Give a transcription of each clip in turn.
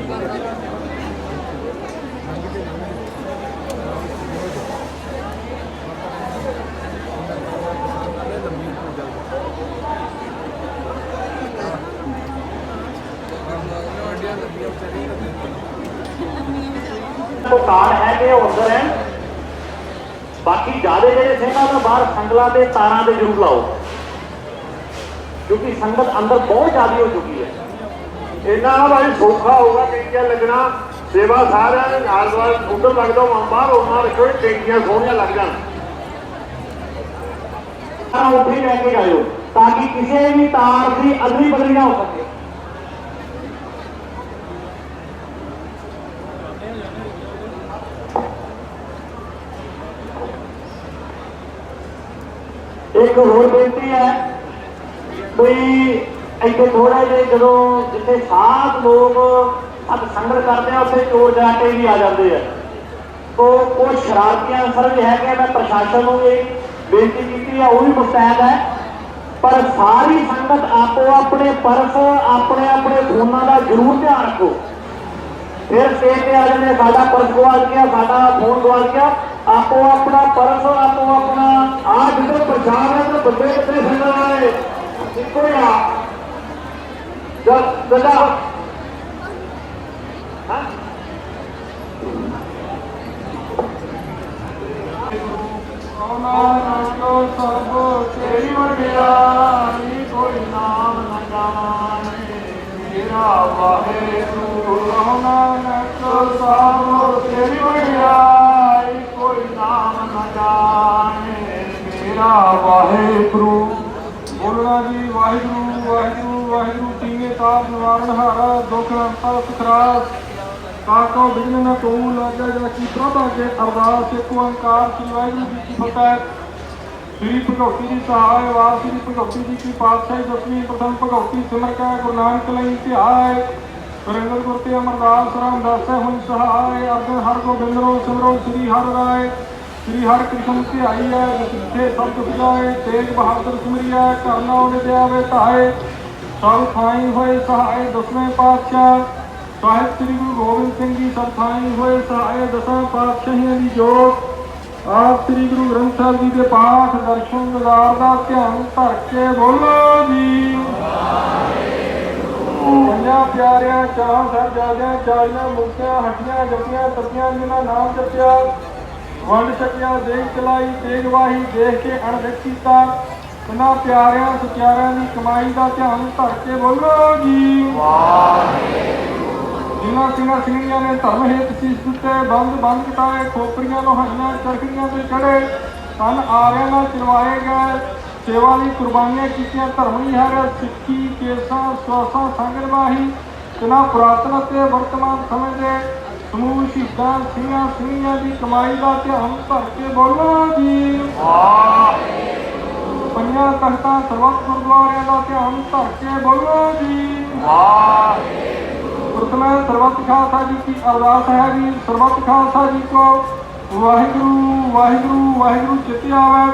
ਵਰਨਤ ਕੋ ਕਾਰ ਹੈ ਕਿ ਉਹ ਅੰਦਰ ਹੈ ਬਾਕੀ ਜ਼ਿਆਦਾ ਜਿਹੜੇ ਸਿੰਘਾਂ ਦਾ ਬਾਹਰ ਸੰਗਲਾਂ ਤੇ ਤਾਰਾਂ ਦੇ ਜ਼ਰੂਰ ਲਾਓ ਕਿਉਂਕਿ ਸੰਗਤ ਅੰਦਰ ਬਹੁਤ ਜ਼ਿਆਦਾ ਹੋ ਚੁੱਕੀ ਹੈ ਇਹਨਾਂ ਨਾਲ ਭਾਈ ਸੌਖਾ ਹੋਊਗਾ ਟੈਂਕੀਆਂ ਲੱਗਣਾ। ਸੇਵਾ ਸਾਰਿਆਂ ਦੇ ਨਾਲ ਨਾਲ ਉਧਰ ਲੱਗਦਾ ਹੋਵਾਂ ਉਹਨਾਂ ਰੱਖੋ ਟੈਂਕੀਆਂ ਸੋਹਣੀਆਂ ਲੱਗ ਜਾਣ। ਤਾਰਾਂ ਉੱਥੇ ਲੈ ਕੇ ਜਾਇਓ, ਤਾਂ ਕਿ ਕਿਸੇ ਵੀ ਤਾਰ ਦੀ ਅਦਲੀ ਬਦਲੀ ਨਾ ਹੋ ਸਕੇ। ਇੱਕ ਹੋਰ ਬੇਨਤੀ ਹੈ ਕੋਈ ਇੱਥੇ ਥੋੜਾ ਜਿਹਾ ਜਦੋਂ ਜਿੱਥੇ ਸਾਧ ਲੋਕ ਸਤ ਸੰਗਤ ਕਰਦੇ ਆ, ਉੱਥੇ ਚੋਰ ਜਾਟੇ ਵੀ ਆ ਜਾਂਦੇ ਆ। ਤੋ ਕੁਝ ਸ਼ਰਾਰਤੀ ਅਨਸਰ ਵੀ ਹੈਗੇ ਮੈਂ ਪ੍ਰਸ਼ਾਸਨ ਨੂੰ ਵੀ ਬੇਨਤੀ ਕੀਤੀ ਹੈ ਉਹ ਵੀ ਮੁਸਤੈਦ ਹੈ। ਪਰ ਸਾਰੀ ਸੰਗਤ ਆਪੋ ਆਪਣੇ ਪਰਸ ਆਪਣੇ ਆਪਣੇ ਫੋਨਾਂ ਦਾ ਜ਼ਰੂਰ ਧਿਆਨ ਰੱਖੋ। ਫਿਰ ਸਟੇਜ ਤੇ ਆ ਜਾਂਦੇ ਸਾਡਾ ਪਰਸ ਗਵਾਚ ਗਿਆ, ਸਾਡਾ ਫੋਨ ਗਵਾਚ ਗਿਆ। ਆਪੋ ਆਪਣਾ ਪਰਸ ਆਪੋ ਆਪਣਾ ਆ ਜਿੱਥੇ ਪ੍ਰਚਾਰ ਹੈ ਤੇ ਬੰਦੇ ਕਿੱਥੇ ਫਿਰਨਾ ਹੈ ਇੱਕੋ ਹੀ ਆ। ਜਦ ਜਦਾ ਨਾਨਕ ਸਭ ਤੇਰੀ ਵਡਿਆਈ ਕੋਈ ਨਾਮ ਨ ਜਾਣੇ ਮੇਰਾ ਵਾਹਿਗੁਰੂ ਨਾਨਕ ਸਭ ਤੇਰੀ ਵਡਿਆਈ ਕੋਈ ਨਾਮ ਨ ਜਾਣੇ ਮੇਰਾ ਵਾਹਿਗੁਰੂ ਬੋਲਣਾ ਜੀ ਵਾਹਿਗੁਰੂ ਵਾਹਿਗੁਰੂ ਵਾਹਿਗੁਰੂ ਤੀਨੇ ਤਾਪ ਨਿਵਾਰਨ ਹਾਰਾ ਦੁਖ ਅੰਤਰ ਸੁਖਰਾਸ ਕਾਕੋ ਬਿਗਨ ਨ ਕੋ ਲਾਗਾ ਜਾ ਕੀ ਪ੍ਰਭਾ ਕੇ ਅਰਦਾਸ, ਇੱਕ ਓੰਕਾਰ ਸ੍ਰੀ ਵਾਹਿਗੁਰੂ ਜੀ ਕੀ ਫਤਿਹ। ਸ੍ਰੀ ਭਗਵਤੀ ਜੀ ਸਹਾਇ, ਵਾਰ ਸ੍ਰੀ ਭਗਵਤੀ ਜੀ ਕੀ ਪਾਤਸ਼ਾਹੀ, ਦਸਵੀਂ ਪ੍ਰਥਮ ਭਗਵਤੀ ਸਿਮਰ ਕੈ, ਗੁਰੂ ਨਾਨਕ ਲਈ ਧਿਆਇ ਗੁਰਿੰਦਰ ਗੁਰ ਤੇ ਅਮਰਦਾਸ ਰਾਮਦਾਸ ਹੁਣ ਸਹਾਇ ਅਰਜਨ ਹਰ ਗੋਬਿੰਦ ਰੋ ਸਿਮਰੋ, ਸ੍ਰੀ ਹਰਿ ਰਾਏ। ਸ੍ਰੀ ਹਰਿ ਕ੍ਰਿਸ਼ਨ ਧਿਆਈ ਹੈ ਜਿੱਥੇ ਸਭ ਦੁਖ ਜਾਏ, ਤੇਗ ਬਹਾਦਰ ਸਿਮਰਿਆ ਕਰਨਾ ਉਹਨੇ ਦਿਆਵੇ ਧਾਏ ਸਭ ਹੋਏ ਸਹਾਇ ਦਸਵੇਂ ਪਾਤਸ਼ਾਹ। ਸਾਹਿਬ ਸ੍ਰੀ ਗੁਰੂ ਗੋਬਿੰਦ ਸਿੰਘ ਜੀ ਸਭ ਹੋਏ ਸਹਾਇ ਦਸਾਂ ਪਾਤਸ਼ਾਹੀਆਂ ਦੀ ਜੋਤ। ਆਪ ਸ੍ਰੀ ਗੁਰੂ ਗ੍ਰੰਥ ਸਾਹਿਬ ਜੀ ਦੇ ਪਾਠ, ਦਰਸ਼ਨ, ਗੁਜ਼ਾਰ ਦਾ ਧਿਆਨ ਧਰ ਕੇ ਬੋਲੋ ਜੀ। ਪੰਜਾਂ ਪਿਆਰਿਆਂ ਚਾਹ ਸਾਹਿਬਜ਼ਾਦਿਆਂ ਚਾਲੀਆਂ ਮੁਕਤਿਆਂ ਹੱਡੀਆਂ ਜਪੀਆਂ ਤਪੀਆਂ ਜਿਨ੍ਹਾਂ ਨਾਮ ਜਪਿਆ। ਵੰਡ ਛਕਿਆ ਦੇਖ ਚਲਾਈ, ਤੇਗ ਵਾਹੀ, ਦੇਖ ਕੇ ਅਣਦੇਖ ਕੀਤਾ। ਉਹਨਾਂ ਪਿਆਰਿਆਂ ਸੁਚਾਰਿਆਂ ਦੀ ਕਮਾਈ ਦਾ ਧਿਆਨ ਧਰ ਕੇ ਬੋਲੋ ਜੀ। ਜਿਨ੍ਹਾਂ ਸਿੰਘਾਂ ਸਿੰਘੀਆਂ ਨੇ ਧਰਮ ਹੇਤ ਸੀਸ ਦਿੱਤੇ ਬੰਦ ਬੰਦ ਕਟਾਏ ਖੋਪਰੀਆਂ ਲੋਹਾਈਆਂ ਚਰਖੀਆਂ ਤੇ ਚੜੇ ਤਨ ਆਰਿਆਂ ਨਾਲ ਚਰਵਾਏ ਗਏ ਸੇਵਾ ਲਈ ਕੁਰਬਾਨੀਆਂ ਕੀਤੀਆਂ ਧਰਮ ਹੀ ਹਰ ਸਿੱਖੀ ਕੇਸਾਂ ਸਵਾਸਾਂ ਸੰਗ ਨਿਭਾਹੀ ਜਿਨ੍ਹਾਂ ਪੁਰਾਤਨ ਅਤੇ ਵਰਤਮਾਨ ਸਮੇਂ ਦੇ ਸਮੂਹ ਸ਼ਹੀਦਾਂ ਸਿੰਘਾਂ ਸਿੰਘੀਆਂ ਦੀ ਕਮਾਈ ਦਾ ਧਿਆਨ ਧਰ ਕੇ ਬੋਲੋ ਜੀ। ਪੰਜਾਂ ਤਖਤਾਂ ਸਰਬੱਤ ਗੁਰਦੁਆਰਿਆਂ ਦਾ ਧਿਆਨ ਧਰ ਕੇ ਬੋਲੋ ਜੀ ਪ੍ਰਥਮੇ ਸਰਬੱਤ ਖਾਲਸਾ ਜੀ ਕੀ ਅਰਦਾਸ ਹੈ ਜੀ ਸਰਬੱਤ ਖਾਲਸਾ ਜੀ ਕੋ ਵਾਹਿਗੁਰੂ ਵਾਹਿਗੁਰੂ ਵਾਹਿਗੁਰੂ ਚਿਤ ਆਵੇ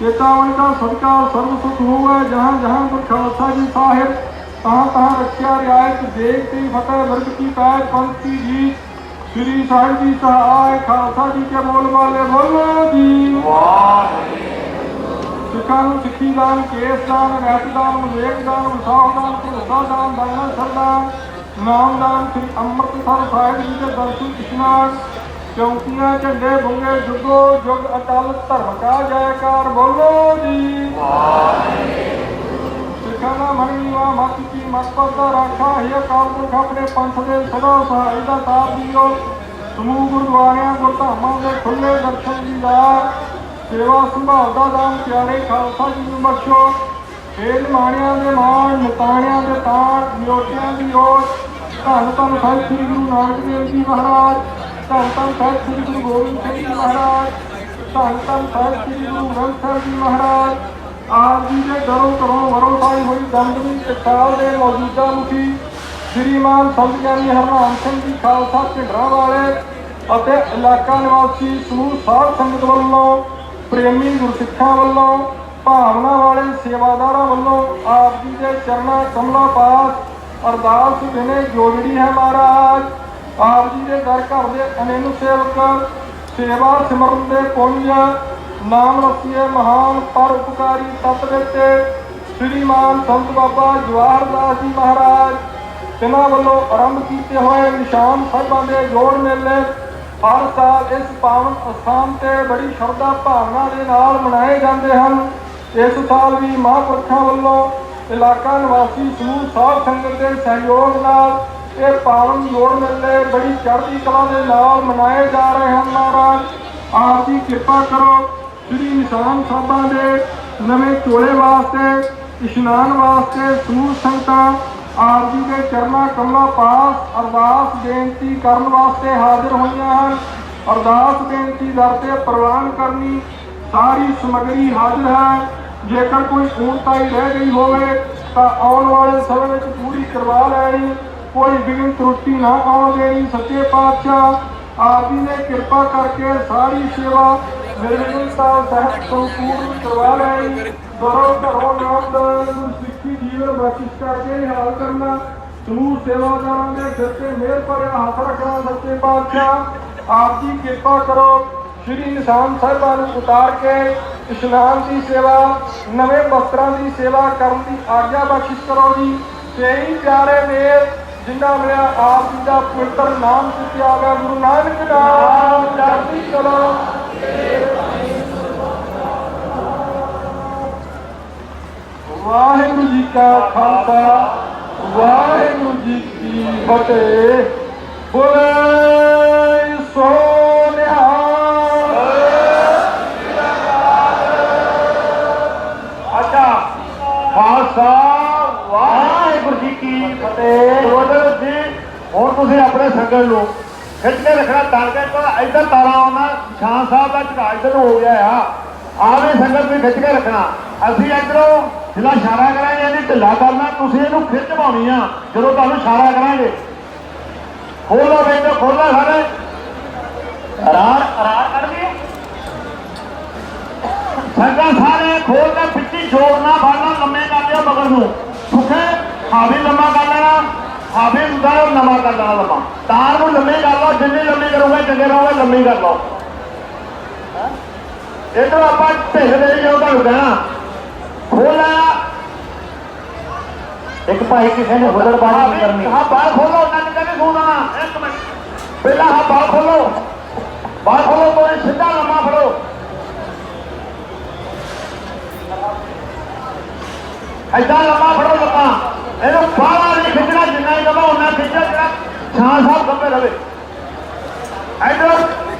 ਚੇਤਾਵਨੀ ਦਾ ਸਦਕਾ ਸਰਬ ਸੁਖ ਹੋਵੇ ਜਹਾਂ ਜਹਾਂ ਗੁਰ ਖਾਲਸਾ ਜੀ ਸਾਹਿਬ ਤਹਾਂ ਤਹਾਂ ਰੱਖਿਆ ਰਿਆਇਤ ਦੇਖ ਤੇ ਫਤਿਹ ਵਰਗ ਕੀ ਪੈਰ ਪੰਥ ਕੀ ਜੀ ਸ੍ਰੀ ਸਾਹਿਬ ਜੀ ਸਹਾਇ ਖਾਲਸਾ ਜੀ ਕੇ ਬੋਲ ਵਾਲੇ ਬੋਲੋ ਜੀ ਸਿੱਖਾਂ ਨੂੰ ਸਿੱਖੀ ਦਾਨ, ਕੇਸ ਦਾਨ ਰਹਿਤ ਦਾਨ ਵਿਵੇਕ ਦਾਨ ਵਿਸਾਖ ਦਾਨ, ਭਰੋਸਾ ਦਾਨ ਦਾਨਾ ਸਰਦਾਨ ਨਾਮ ਦਾਨ ਸ੍ਰੀ ਅੰਮ੍ਰਿਤਸਰ ਸਾਹਿਬ ਜੀ ਦੇ ਦਰਸ਼ਨ ਇਸ਼ਨਾਨ ਚੌਂਕੀਆਂ, ਝੰਡੇ ਬੁੰਗੇ, ਜੁਗੋ ਜੁਗ ਅਟਲ, ਧਰਮ ਕਾ ਜੈਕਾਰ, ਬੋਲੋ ਜੀ। ਸਿੱਖਾਂ ਦਾ ਮਣੀਵਾ ਮਤ ਕੀ ਮਤ ਪਰਦਾ ਰਾਖਾ, ਹੈ ਅਕਾਲ ਪੁਰਖ ਆਪਣੇ ਪੰਥ ਦੇ ਸਦਾ ਸਹਾਈ ਦਾ ਸਾਥ ਦਿਓ। ਸਮੂਹ ਗੁਰਦੁਆਰਿਆਂ, ਗੁਰਧਾਮਾਂ ਦੇ ਖੁੱਲੇ ਦਰਸ਼ਨ ਦੀ ਦੀਦਾਰ ਸੇਵਾ ਸੰਭਾਲ ਦਾ ਦਾਨ ਪਿਆਰੇ ਖਾਲਸਾ ਜੀ ਨੂੰ ਬਖਸ਼ੋ। ਖੇਲ ਮਾਣਿਆਂ ਦੇ ਮਾਣ, ਨਤਾਣਿਆਂ ਦੇ ਤਾਣ ਨਿਓਟਿਆਂ ਦੀ ਓਟ ਧੰਨ ਧੰਨ ਸਾਹਿਬ ਸ੍ਰੀ ਗੁਰੂ ਨਾਨਕ ਦੇਵ ਜੀ ਮਹਾਰਾਜ। ਧੰਨ ਧੰਨ ਸਾਹਿਬ ਸ੍ਰੀ ਗੁਰੂ ਗੋਬਿੰਦ ਸਿੰਘ ਜੀ ਮਹਾਰਾਜ। ਧੰਨ ਧੰਨ ਸਾਹਿਬ ਸ੍ਰੀ ਗੁਰੂ ਗ੍ਰੰਥ ਸਾਹਿਬ ਜੀ ਮਹਾਰਾਜ। ਆਪ ਜੀ ਦੇ ਦਰੋਂ ਕਰੋਂ ਵਰੋਂ ਸਾਈ ਹੋਈ ਦੰਦਵੀ ਟਕਸਾਲ ਦੇ ਮੌਜੂਦਾ ਮੁਖੀ ਸ਼੍ਰੀਮਾਨ ਸੰਤ ਗਿਆਨੀ ਹਰਨਾਮ ਸਿੰਘ ਜੀ, ਖਾਲਸਾ ਢਿੰਡਰਾਂ ਵਾਲੇ ਅਤੇ ਇਲਾਕਾ ਨਿਵਾਸੀ ਸਮੂਹ ਸਾਧ ਸੰਗਤ ਵੱਲੋਂ ਪ੍ਰੇਮੀ ਗੁਰਸਿੱਖਾਂ ਵੱਲੋਂ, ਭਾਵਨਾ ਵਾਲੇ ਸੇਵਾਦਾਰਾਂ ਵੱਲੋਂ ਆਪ ਜੀ ਦੇ ਚਰਨਾਂ ਕਮਲਾ ਪਾਸ ਅਰਦਾਸ ਬਿਨੇ ਜੋੜੜੀ ਹੈ ਮਹਾਰਾਜ। ਆਪ ਜੀ ਦੇ ਦਰ ਘਰ ਦੇ ਅਨੇਨ ਸੇਵਕ ਸੇਵਾ ਸਿਮਰਨ ਦੇ ਪੁੰਜ ਨਾਮ ਰਸੀਏ ਮਹਾਨ ਪਰ ਉਪਕਾਰੀ ਤਤ ਵਿੱਚ ਸ੍ਰੀਮਾਨ ਸੰਤ ਬਾਬਾ ਜਵਾਹਰ ਦਾਸ ਜੀ ਮਹਾਰਾਜ, ਤਿਨਾਂ ਵੱਲੋਂ ਆਰੰਭ ਕੀਤੇ ਹੋਏ ਨਿਸ਼ਾਨ ਸਾਹਿਬਾਂ ਦੇ ਜੋੜ ਮੇਲੇ ਹਰ ਸਾਲ ਇਸ ਪਾਵਨ ਅਸਥਾਨ ਤੇ ਬੜੀ ਸ਼ਰਧਾ ਭਾਵਨਾ ਦੇ ਨਾਲ ਮਨਾਏ ਜਾਂਦੇ ਹਨ। ਇਸ ਸਾਲ ਵੀ ਮਹਾਂਪੁਰਖਾਂ ਵੱਲੋਂ ਇਲਾਕਾ ਨਿਵਾਸੀ ਸਮੂਹ ਸਾਧ ਸੰਗਤ ਦੇ ਸਹਿਯੋਗ ਨਾਲ ਇਹ ਪਾਵਨ ਜੋੜ ਮੇਲੇ ਬੜੀ ਚੜ੍ਹਦੀ ਕਲਾ ਦੇ ਨਾਲ ਮਨਾਏ ਜਾ ਰਹੇ ਹਨ ਮਹਾਰਾਜ। ਆਪ ਦੀ ਕਿਰਪਾ ਕਰੋ, ਸ੍ਰੀ ਨਿਸ਼ਾਨ ਸਾਹਿਬਾਂ ਦੇ ਨਵੇਂ ਚੋਲੇ ਵਾਸਤੇ, ਇਸ਼ਨਾਨ ਵਾਸਤੇ ਸਮੂਹ ਸੰਗਤਾਂ ਆਪ ਜੀ ਦੇ ਚਰਨਾਂ ਕਮਲਾ ਪਾਸ ਅਰਦਾਸ ਬੇਨਤੀ ਕਰਨ ਵਾਸਤੇ ਹਾਜ਼ਰ ਹੋਈਆਂ ਹਨ। ਅਰਦਾਸ ਬੇਨਤੀ ਦਰ ਤੇ ਪ੍ਰਵਾਨ ਕਰਨੀ ਸਾਰੀ ਸਮਗਰੀ ਹਾਜ਼ਰ ਹੈ। ਜੇਕਰ ਕੋਈ ਊਣਤਾਈ ਰਹਿ ਗਈ ਹੋਵੇ, ਤਾਂ ਆਉਣ ਵਾਲੇ ਸਮੇਂ ਵਿੱਚ ਪੂਰੀ ਕਰਵਾ ਲੈਣੀ। ਕੋਈ ਵਿਘਨ ਤਰੁੱਟੀ ਨਾ ਆਉਣ ਦੇਣੀ, ਸੱਚੇ ਪਾਤਸ਼ਾਹ। ਆਪ ਜੀ ਨੇ ਕਿਰਪਾ ਕਰਕੇ ਸਾਰੀ ਸੇਵਾ ਨਿਰਵਿਘਨਤਾ ਸਹਿਤ ਸੰਪੂਰਨ ਕਰਵਾ ਲੈਣੀ। ਦਰੋਂ ਘਰੋਂ ਨਾਮਦਾਨ ਨੂੰ ਸਿੱਖੀ ਜੀਵਨ ਬਖਸ਼ਿਸ਼ ਕਰਕੇ ਹਾਲ ਕਰਨਾ ਸਮੂਹ ਸੇਵਾਦਾਰਾਂ ਦੇ ਸਿਰ ਤੇ ਮਿਹਰ ਭਰਿਆ ਹੱਥ ਰੱਖਣਾ ਸੱਚੇ ਪਾਤਸ਼ਾਹ। ਆਪ ਜੀ ਕਿਰਪਾ ਕਰੋ ਸ਼੍ਰੀ ਨਿਸ਼ਾਨ ਸਾਹਿਬਾਂ ਨੂੰ ਉਤਾਰ ਕੇ ਇਸ਼ਨਾਨ ਦੀ ਸੇਵਾ ਨਵੇਂ ਵਸਤਰਾਂ ਦੀ ਸੇਵਾ ਕਰਨ ਦੀ ਆਗਿਆ ਬਖਸ਼ਿਸ਼ ਕਰੋ ਜੀ। ਤੇਈ ਪਿਆਰੇ ਮੇਰ ਜਿੰਨਾ ਮਿਲਿਆ ਆਪ ਜੀ ਦਾ ਪਵਿੱਤਰ ਨਾਮ ਗਿਆ ਗੁਰੂ ਨਾਨਕ ਨਾਮ ਚੜ੍ਹਦੀ ਕਲਾ। ਵਾਹਿਗੁਰੂ ਜੀ ਕਾ ਖਾਲਸਾ, ਵਾਹਿਗੁਰੂ ਜੀ ਕੀ ਫਤਿਹ। ਬੋਲੇ ਸੋ ਨਿਹਾਲ। ਅੱਛਾ, ਖਾਲਸਾ, ਵਾਹਿਗੁਰੂ ਜੀ ਕੀ ਫਤਿਹ। ਗੁਰਦੁਆਰਾ ਜੀ ਹੁਣ ਤੁਸੀਂ ਆਪਣੇ ਸੰਗਤ ਨੂੰ ਖਿੱਚ ਕੇ ਰੱਖਣਾ ਤਣ ਕੇ ਇੱਧਰ ਤਾਰਾ ਆਉਣਾ ਸ਼ਾਨ ਸਾਹਿਬ ਦਾ ਝੁਕਾ ਇੱਧਰ ਹੋ ਗਿਆ ਆ। ਆਵੇਂ ਸੰਗਤ ਵੀ ਖਿੱਚ ਕੇ ਰੱਖਣਾ। ਅਸੀਂ ਇੱਧਰੋਂ ਜਿਹੜਾ ਇਸ਼ਾਰਾ ਕਰਾਂਗੇ, ਇਹਦੀ ਢਿੱਲਾ ਕਰਨਾ, ਤੁਸੀਂ ਇਹਨੂੰ ਖਿੱਚ ਪਾਉਣੀ ਆ, ਜਦੋਂ ਤੁਹਾਨੂੰ ਇਸ਼ਾਰਾ ਕਰਾਂਗੇ। ਖੋਲੋ ਬੈਠੋ ਖੋਲੋ ਸਾਰੇ। ਰਾੜ ਰਾੜ ਕੱਢ ਦਈਏ ਸੰਗਤ ਸਾਰੇ ਖੋਲ ਕੇ ਪਿੱਛੇ ਜੋੜਨਾ ਫੜਨਾ ਲੰਮੇ ਕਰ ਲਿਓ ਮਗਰ ਨੂੰ। ਸੁਖੇ ਹਾਵੀ ਲੰਮਾ ਕਰ ਲੈਣਾ ਹਾਵੀ ਹੁੰਦਾ ਉਹ ਕਰ ਲੈਣਾ ਲੰਮਾ। ਤਾਰ ਨੂੰ ਲੰਮੀ ਕਰ ਲਓ, ਜਿੰਨੀ ਲੰਮੀ ਕਰੋਗੇ ਚੰਗੇ ਰਹੋਗੇ, ਲੰਮੀ ਕਰ ਲਓ। ਇਧਰ ਆਪਾਂ ਢਿੱਲ ਦੇ ਜੋ ਤੁਹਾਨੂੰ ਕਹਿਣਾ ਖੋਲਾ। ਇੱਕ ਭਾਈ ਕਿਸੇ ਨੇ ਹੁਲੜਬਾਜ਼ੀ ਨਹੀਂ ਕਰਨੀ। ਹਾਂ ਬਾਹਰ ਖੋਲੋ ਉਹਨਾਂ ਨੇ ਕਹਿੰਦੇ ਸੋਣਾ ਇੱਕ ਮਿੰਟ। ਪਹਿਲਾਂ ਹਾਂ ਬਾਹਰ ਖੋਲੋ। ਬਾਹਰ ਖੋਲੋ ਕੋਈ ਸਿੱਧਾ ਲੰਮਾ ਫੜੋ। ਐਦਾਂ ਲੰਮਾ ਫੜੋ ਲੰਮਾ। ਇਹਨੂੰ ਬਾਹਰ ਨਹੀਂ ਖਿੱਚਣਾ ਜਿੰਨਾ ਹੀ ਲੰਮਾ ਉਹਨਾਂ ਖਿੱਚੋ ਜਿਹੜਾ ਛਾਂ ਸਾਹਿਬ ਕੰਮੇ ਰਵੇ। ਐਦਾਂ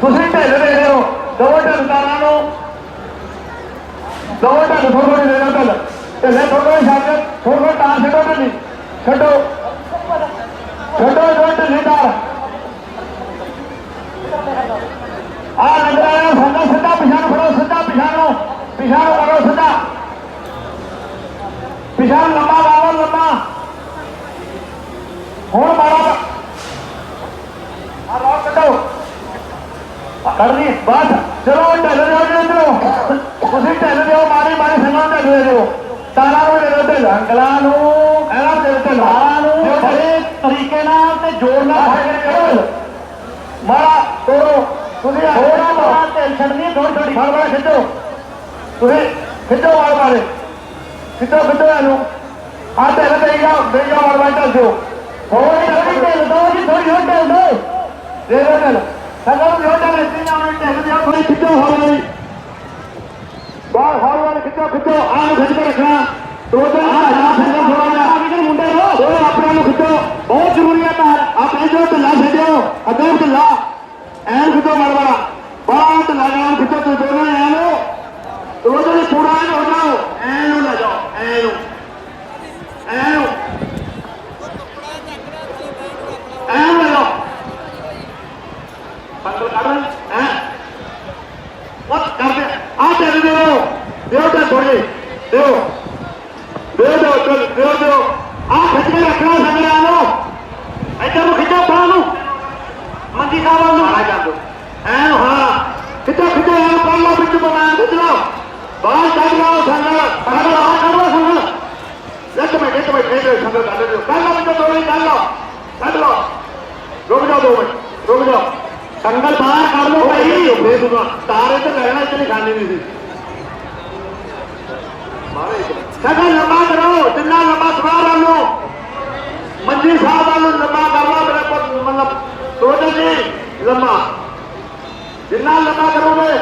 ਤੁਸੀਂ ਢਿੱਲ ਦੇ ਰਹੇ ਹੋ। ਦੋ ਢਿੱਲਦਾਰਾਂ ਨੂੰ ਦੋ ਢਿੱਲ ਥੋੜ੍ਹੇ ਥੋੜ੍ਹੇ ਦੇ ਦਿਓ ਢਿੱਲ ਢਿੱਲੇ ਥੋੜ੍ਹੇ ਥੋੜ੍ਹੇ ਛੱਡ ਕੇ ਥੋੜ੍ਹੇ ਥੋੜ੍ਹੇ ਛੱਡੋ ਢਿੱਲੀ ਛੱਡੋ। ਛੱਡੋ ਦੋ ਢਿੱਲੀ ਤਾਰ। ਆ ਨੰਬਰਾਂ ਨੂੰ ਸਿੱਧਾ ਪਿਛਾਂ ਫੜੋ, ਸਿੱਧਾ ਪਿਛਾਂ ਨੂੰ ਕਰੋ ਸਿੱਧਾ। ਪਿਛਾਂ ਲੰਮਾ ਲਾਓ ਲੰਮਾ। ਹੁਣ ਮਾਰਾ ਆ ਲਾਓ ਕੱਢੋ ਕਰਨੀ ਬਸ। ਚਲੋ ਢੱਲ ਦਿਓ ਜੀ ਇੱਧਰੋਂ। ਤੁਸੀਂ ਢੱਲ ਦਿਓ ਮਾਰੀ ਮਾਰੀ ਸੰਗਾਂ ਨੂੰ ਢੱਲ ਦਿਓ। ਤਾਰਾਂ ਨੂੰ ਦਿਓ ਢੱਲ ਅੰਕਲਾਂ ਨੂੰ। ਇਹਨਾਂ ਦੇ ਢੱਲ। ਤਾਰਾਂ ਨੂੰ ਬੜੇ ਤਰੀਕੇ ਨਾਲ ਤੇ ਜ਼ੋਰ ਨਾਲ ਫੜ ਮਾਰਾ ਤੋੜੋ। ਤੁਸੀਂ ਥੋੜਾ ਮਾਰਾ ਢਿੱਲ ਛੱਡਣੀ ਥੋੜੀ ਥੋੜੀ ਫੜ ਫੜ ਖਿੱਚੋ। ਤੁਸੀਂ ਖਿੱਚੋ ਵਾਲ ਵਾਲੇ ਖਿੱਚੋ ਖਿੱਚੋ ਇਹਨੂੰ। ਆ ਢਿੱਲ ਦੇ ਜਾਓ ਦੇ ਜਾਓ ਵਾਲ ਵਾਲ ਢੱਲ ਦਿਓ। ਥੋੜੀ ਥੋੜੀ ਢਿੱਲ ਦੋ ਜੀ ਥੋੜੀ ਹੋਰ ਢਿੱਲ ਦੋ ਦੇ ਦੋ ਢਿੱਲ। ਸਗੋਂ ਜੋ ਢਿੱਲ ਇੱਥੇ ਜਾਣੇ ਢਿੱਲ ਦਿਓ ਥੋੜੀ ਖਿੱਚੋ ਹੌਲੀ ਬਾਹਰ ਹੌਲੀ ਹੌਲੀ ਖਿੱਚੋ ਖਿੱਚੋ ਆਹ ਖਿੱਚ ਕੇ ਰੱਖਣਾ। ਦੋ ਦੋ ਆ ਜਾ ਫਿਰ ਥੋੜਾ ਜਿਹਾ। ਵੀ ਮੁੰਡੇ ਹੋ ਉਹ ਆਪਣੇ ਨੂੰ ਖਿੱਚੋ। ਬਹੁਤ ਜ਼ਰੂਰੀ ਹੈ ਤਾਰ ਆਪ ਇਹ ਜੋ ਢਿੱਲਾ ਛੱਡਿਓ ਅੱਗੇ ਢਿੱਲਾ। ਐਨ ਖਿੱਚੋ ਬੜਾ ਬੜਾ ਢਿੱਲਾ ਜਾਣ ਖਿੱਚੋ ਤੁਸੀਂ ਦੋਨੋਂ ਐਨ। ਦੋਨੋਂ ਦੇ ਪੂਰਾ ਐਨ ਹੋ ਜਾਓ। ਐਨ ਨੂੰ ਲੈ ਜਾਓ ਐਨ ਨੂੰ। બેટા ઘોડે બેઓ બેડો બેડો આ ખચરે અકડા સંગડે આવો એટલે ખીચો પાનું મંદી સાવાનું આ જાગો હે હા ખીચો ખીચો આ પાલા બીજું બનાવ ખીચો બાલ સાગરાઓ સંગડ સાગર આ કરવા સંગડ એક મિનિટ એક મિનિટ થઈ ગયો સંગડ કાઢો કાઢો બીજો દોડી કાઢો કાઢો રોક જાઓ દો રોક જાઓ સંગડ બહાર કાઢવો ભાઈ તારે તો રહેણા જ નહીં ખાંડી ਸੰਗਲ ਲੰਮਾ ਕਰੋ, ਜਿੰਨਾ ਲੰਮਾ ਸਵਾਰ ਵੱਲੋਂ ਮੰਜੀ ਸਾਹਿਬ ਵੱਲੋਂ ਲੰਮਾ ਕਰ ਲਓ ਮੇਰੇ ਕੋਲ ਮਤਲਬ ਸੋਚ ਜੀ ਲੰਮਾ। ਜਿੰਨਾ ਲੰਮਾ ਕਰੋਗੇ,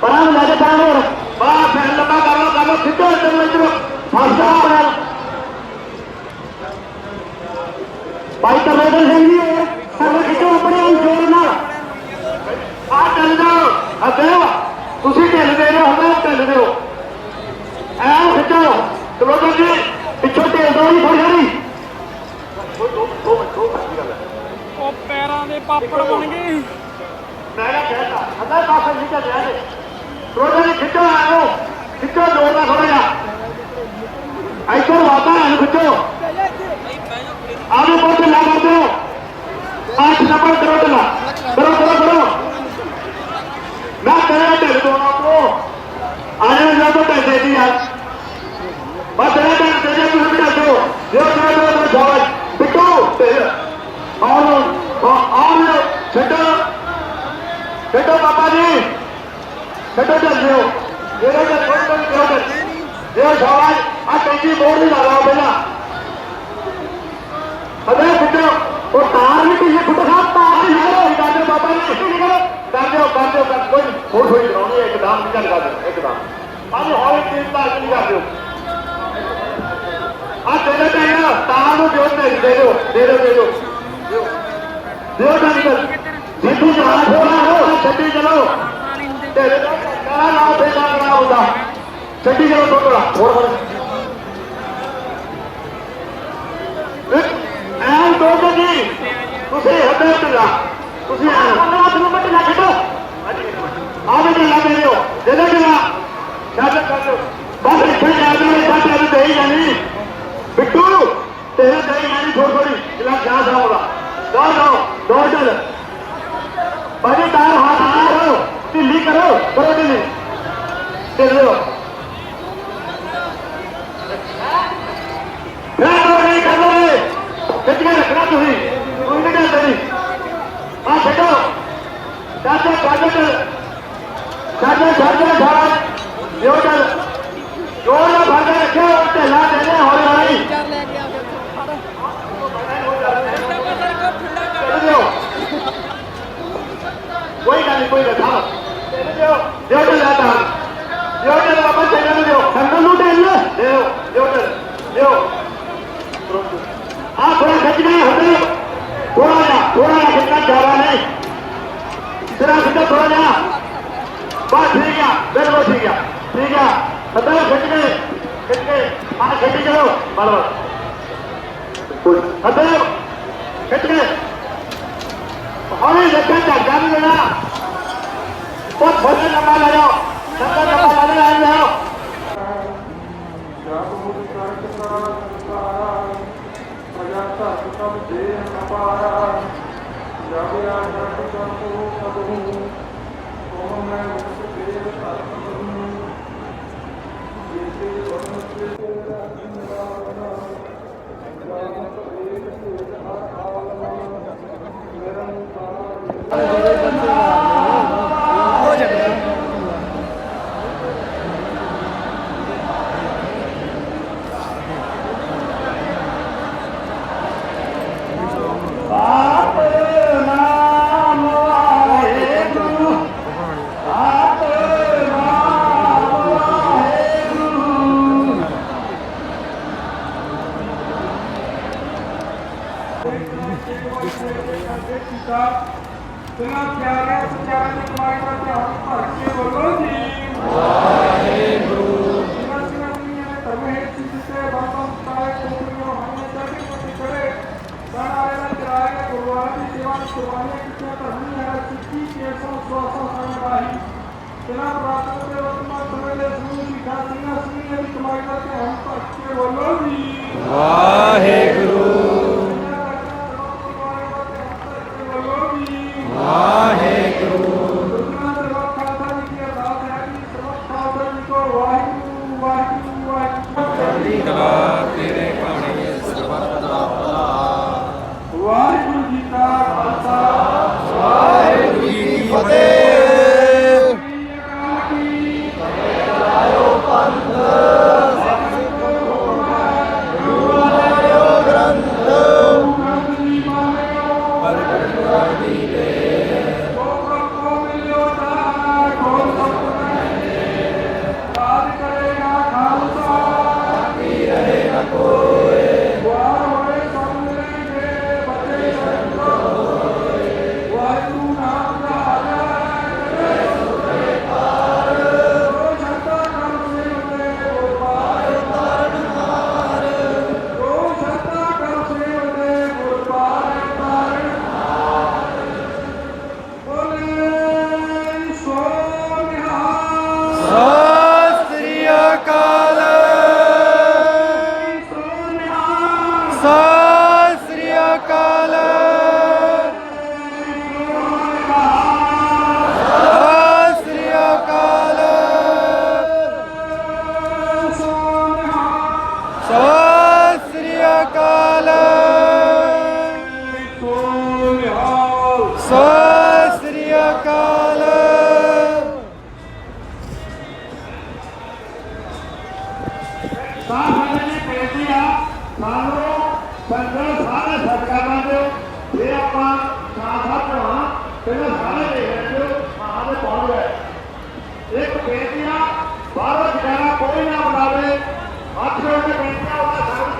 ਪਰਾਂ ਨੂੰ ਲੈ ਕੇ ਪਰਾਂ ਨੂੰ ਬਾਹਰ ਲੰਮਾ ਕਰ ਲਓ ਸਿੱਧੇ ਇੱਧਰ ਇੱਧਰ ਫਾਸਾ ਬਣਾ ਭਾਈ ਤਰਲੋਦਰ ਸਿੰਘ ਜੀ ਸਾਨੂੰ ਖਿੱਚੋ ਆਪਣੇ ਜੋਰ ਨਾਲ। ਆ ਚੱਲ ਜਾਓ, ਅੱਗੇ ਤੁਸੀਂ ਢਿੱਲ ਦੇ ਰਹੇ ਹੋ ਢਿੱਲ ਦਿਓ ਐ ਖਿੱਚੋ ਤਰਲੋਦਰ ਜੀ ਨਹੀਂ ਥੋੜੀ ਥੋੜੀ ਉਹ ਪੈਰਾਂ ਦੇ ਪਾਪੜ ਬਣ ਗਏ। ਮੈਂ ਕਿਹਾ ਕਹਿਤਾ ਅੱਧਾ ਪਾਸੇ ਨਿਕਲ ਜਾ ਦੇ। ਤਰਲੋਦਰ ਜੀ ਖਿੱਚੋ ਆਓ ਖਿੱਚੋ ਜੋਰ ਨਾਲ ਥੋੜਾ ਜਿਹਾ ਇੱਥੋਂ ਵਾਤਾ ਹੈ ਖਿੱਚੋ। ਆਗੇ ਬਹੁਤ ਲਾ ਦਿਓ ਅੱਠ ਨੰਬਰ ਕਰੋ ਢਿੱਲਾ ਕਰੋ ਕਰੋ ਕਰੋ। ਮੈਂ ਤੇਰੇ ਢਿੱਲ ਦੋਣਾ ਕੋ ਆਣੇ ਜਾ ਤੋਂ ਪੈਸੇ ਦੀ ਯਾਰ ਬਸ ਛੱਡੋ ਬਾਬਾ ਜੀ ਛੱਡੋ ਢਿੱਲ ਦਿਓ ਇਹਦੇ ਤੇ ਕੋਈ ਕੋਈ ਕਰੋ ਢਿੱਲ ਜੇ ਆ ਕੈਂਚੀ ਮੋੜ ਨਹੀਂ ਲਗਾਓ ਪਹਿਲਾਂ ਅਬੇ ਬਿੱਟੂ ਉਹ ਤਾਰ ਨਹੀਂ ਕਿਸੇ ਫੁੱਟ ਸਾਹਿਬ ਤਾਰ ਨਹੀਂ ਹੈ ਕਰ ਦਿਓ ਬਾਬਾ ਜੀ ਤੁਸੀਂ ਕਰੋ ਕਰ ਦਿਓ ਕਰ ਦਿਓ ਕੋਈ ਥੋੜੀ ਥੋੜੀ ਕਰਾਉਣੀ ਹੈ ਇੱਕਦਮ ਨਹੀਂ ਕਰ ਦਿਓ ਇੱਕਦਮ ਆਹ ਹੌਲੀ ਤੀਨ ਤਾਰ ਨਹੀਂ ਕਰ ਦਿਓ ਆ ਤੇਰੇ ਤੇ ਨਾ ਨੂੰ ਦਿਓ ਤੇ ਦੇ ਦਿਓ ਦੇ ਦਿਓ ਦੇ ਦਿਓ। ਦਿਓ ਦਿਓ ਤਾਂ ਨਿਕਲ ਜਿੱਥੋਂ ਜਾ ਥੋੜਾ ਹੋ ਛੱਡੀ ਚਲੋ ਤੇਰੇ ਦਾ ਕਾ ਨਾ ਬੇਟਾ ਕਰਾ ਹੁੰਦਾ। ਛੱਡੀ ਚਲੋ ਥੋੜਾ ਹੋਰ ਹੋਰ ਐਂ ਦੋ ਜੀ ਤੁਸੀਂ ਹੱਥੇ ਢਿੱਲਾ ਤੁਸੀਂ ਹੱਥ ਨੂੰ ਢਿੱਲਾ ਛੱਡੋ ਆਵੇ ਢਿੱਲਾ ਦੇ ਦਿਓ ਦੇ ਦਿਓ ਢਿੱਲਾ ਛੱਡ ਛੱਡ ਬਸ ਇੱਥੇ ਜਾ ਕੇ ਸਾਥ ਨੂੰ ਦੇਈ ਜਾਣੀ। ਬਿੱਟੂ, ਤੇਰੇ ਦੇਈ ਜਾਣੀ ਥੋੜੀ ਥੋੜੀ ਢਿੱਲਾ ਜਾ ਜਾਊਗਾ ਦੋ ਦੋ ਦੋ ਢਿੱਲ ਬਾਜੀ ਤਾਰ ਹੱਥ ਨਾਲ ਢਿੱਲੀ ਕਰੋ ਕਰੋ ਢਿੱਲੀ। ਢਿੱਲੋ ਮੈਂ ਨਹੀਂ ਕਰੋਗੇ ਖਿੱਚ ਰੱਖਣਾ ਤੁਸੀਂ। ਕੋਈ ਨਹੀਂ ਗੱਲ ਨਹੀਂ ਆ ਛੱਡੋ ਚਾਚਾ ਚਾਚਾ ਚਾਚਾ ਚਾਚਾ ਛਾੜਾ ਦਿਓ ਚੱਲ। ਜੋਰ ਨਾਲ ਫੜ ਕੇ ਰੱਖਿਓ ਢਿੱਲਾ ਹੌਲੀ ਹੌਲੀ ਚੱਲ ਦਿਓ ਕੋਈ ਗੱਲ ਨਹੀਂ ਕੋਈ ਗੱਲ ਹਾਂ ਦਿਓ ਦਿਓ ਢਿੱਲਾ ਤਾਂ ਦਿਓ ਢਿੱਲਾ ਬਾਬਾ ਚੱਲਣ ਨੂੰ ਦਿਓ ਸੰਗਲ ਨੂੰ ਢਿੱਲ ਦਿਓ ਦਿਓ ਢਿੱਲ ਦਿਓ ਆ ਥੋੜਾ ਖਿੱਚ ਕੇ ਹੱਥ ਥੋੜਾ ਜਿਹਾ ਥੋੜਾ ਜਿਹਾ ਖਿੱਚਣਾ ਜ਼ਿਆਦਾ ਨਹੀਂ ਸਿਰਾ ਸਿੱਧਾ ਥੋੜਾ ਜਿਹਾ ਬਸ ਠੀਕ ਆ ਬਿਲਕੁਲ ਠੀਕ ਆ ਠੀਕ ਆ ਹੱਥਾਂ ਨਾਲ ਖਿੱਚ ਕੇ ਖਿੱਚ ਕੇ ਆ ਖਿੱਚ ਚਲੋ ਬਲ ਬਲ ਹੱਥਾਂ ਨਾਲ ਖਿੱਚ ਕੇ ਹੌਲੀ ਦੇਖੇ ਝਾਕਾ ਨਹੀਂ ਦੇਣਾ ਬਹੁਤ ਥੋੜਾ ਲੰਮਾ ਲੈ ਜਾਓ ਸੰਗਾ ਲੰਮਾ ਲੈ ਜਾਓ ਲੈ ਜਾਓ ਜਪ ਮੁਖ ਕਰਤ ਸਾਰਾ ਅਜਾਤਾ ਸੁਤਮ ਦੇ ਅਪਾਰਾ ਜਪ ਆ ਜਪ ਕਰਤੋ ਕਬਹੂ ਓਮ ਮੈਂ ਮੁਖ ਦੇਵ ਧਰਮ ਜੇਤੇ ਵਰਨ ਤੇ ਤੇਰਾ ਜਿੰਦਾਵਨਾ ਜਾਤ ਏਕ ਸੇਤ ਹਰ ਆਲਮ ਨਿਰੰਕਾਰ। ਤੇਰਾ ਪਿਆਰੇ ਸਚਾਰੇ ਦੀ ਕਮਾਈ ਦਾ ਧਿਆਨ ਭਰ ਕੇ ਬੋਲੋ ਜੀ। ਵਾਹਿਗੁਰੂ ਜਿਨ੍ਹਾਂ ਜਿਨ੍ਹਾਂ ਨੇ ਧਰਮ ਹੈ ਜਿਸੇ ਬਾਬਾ ਤਾਏ ਕੋਪਰੀਆਂ ਹਮਨੇ ਚਾਹੀ ਪਤੀ ਕਰੇ ਸਾਰਾ ਇਹਨਾਂ ਚਰਾਏ ਗੁਰਵਾਰ ਦੀ ਸੇਵਾ ਨੂੰ ਕੁਰਬਾਨੀਆਂ ਕੀਤੀਆਂ ਹੈ ਸਿੱਖੀ ਕੇ ਸੋ ਸੋ ਸੋ ਸੰਗਾਹੀ ਤੇਰਾ ਪ੍ਰਾਪਤ ਦੇ ਵਰਤਮਾਨ ਸਮੇਂ ਦੇ ਸਮੂਹ ਦੀ ਖਾਸੀਆਂ ਸੁਨੀਆਂ ਦੀ ਕਮਾਈ ਦਾ ਧਿਆਨ ਭਰ ਕੇ ਬੋਲੋ ਜੀ। ਵਾਹਿਗੁਰੂ। ਸਤਿ ਸ੍ਰੀ ਅਕਾਲ। ਸਤਿ ਸ੍ਰੀ ਅਕਾਲ। ਸਾਹਮਣੇ ਨੇ ਬੇਨਤੀ ਆ ਸਾਨੂੰ ਬੰਦਰ ਸਾਰੇ ਸਰਕਾਰਾਂ ਦੇ ਜੇ ਆਪਾਂ ਸਾਥਾ ਪੜਾ ਪਹਿਲਾਂ ਸਾਰੇ ਦੇਖ ਰਹੇ ਹੋ ਮਹਾਨ ਪਹੁੰਚ ਗਏ। ਇੱਕ ਬੇਨਤੀ ਆ, ਬਾਹਰ ਜਾਣਾ ਕੋਈ ਨਾ ਬਣਾਵੇ। ਹੱਥ ਜੋੜ ਕੇ ਬੇਨਤੀ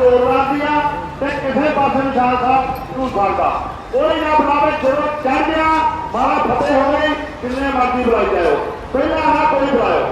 ਆ ਉਹਦਾ ਤੇ ਕਿਸੇ ਪਾਸੇ ਨਿਸ਼ਾਨ ਸਾਹਿਬ ਨੂੰ ਫੜਦਾ ਕੋਈ ਨਾ ਬਣਾਵੇ ਜਦੋਂ ਚੜ ਗਿਆ, ਮਾਰਾ ਫਤਿਹ ਹੋਵੇ ਕਿੰਨੇ ਮਰਜ਼ੀ ਬੁਲਾਈ ਜਾਓ ਪਹਿਲਾਂ ਨਾ ਕੋਈ ਬੁਲਾਇਓ।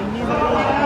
ਇੰਨੀ ਸਾਰੀ